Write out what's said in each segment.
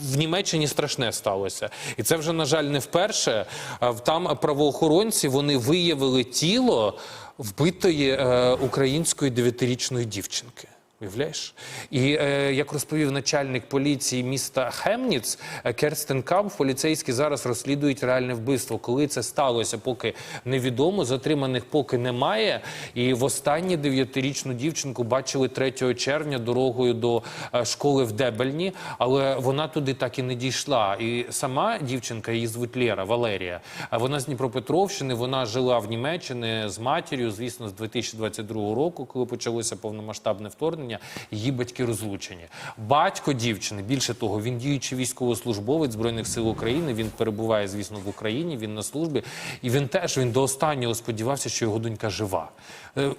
в Німеччині страшне сталося, і це вже на жаль не вперше. Там правоохоронці вони виявили тіло вбитої е, української дев'ятирічної дівчинки. Уявляєш? І е, як розповів начальник поліції міста Хемніц е, Керстен Камп, поліцейські зараз розслідують реальне вбивство. Коли це сталося, поки невідомо, затриманих поки немає. І в востаннє дев'ятирічну дівчинку бачили 3 червня дорогою до е, школи в Дебельні, але вона туди так і не дійшла. І сама дівчинка, її звуть Лєра, Валерія, вона з Дніпропетровщини, вона жила в Німеччині з матір'ю, звісно, з 2022 року, коли почалося повномасштабне вторгнення, її батьки розлучені. Батько дівчини, більше того, він діючий військовослужбовець Збройних сил України. Він перебуває, звісно, в Україні, він на службі. І він теж він до останнього сподівався, що його донька жива. Е,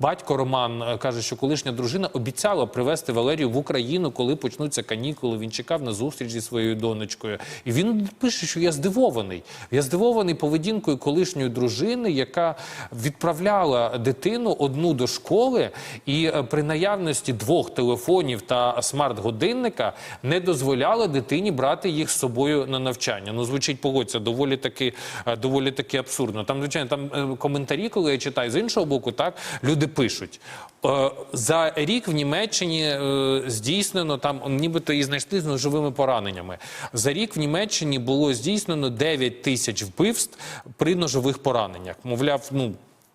Батько Роман е, каже, що колишня дружина обіцяла привезти Валерію в Україну, коли почнуться канікули. Він чекав на зустріч зі своєю донечкою. І він пише, що я здивований. Я здивований поведінкою колишньої дружини, яка відправляла дитину одну до школи, і е, при наявності двох телефонів та смарт-годинника не дозволяла дитині брати їх з собою на навчання. Ну звучить погодься, доволі таки е, доволі таки абсурдно. Там звичайно там е, коментарі, коли я читаю з іншого боку, так люди пишуть. Е, За рік в Німеччині здійснено там, нібито її знайшли з ножовими пораненнями. За рік в Німеччині було здійснено 9 тисяч вбивств при ножових пораненнях. Мовляв, ну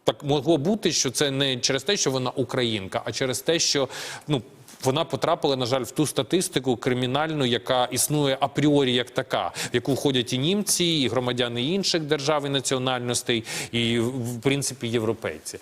так могло бути, що це не через те, що вона українка, а через те, що ну. Вона потрапила, на жаль, в ту статистику кримінальну, яка існує апріорі як така, в яку входять і німці, і громадяни інших держав і національностей, і в принципі європейці.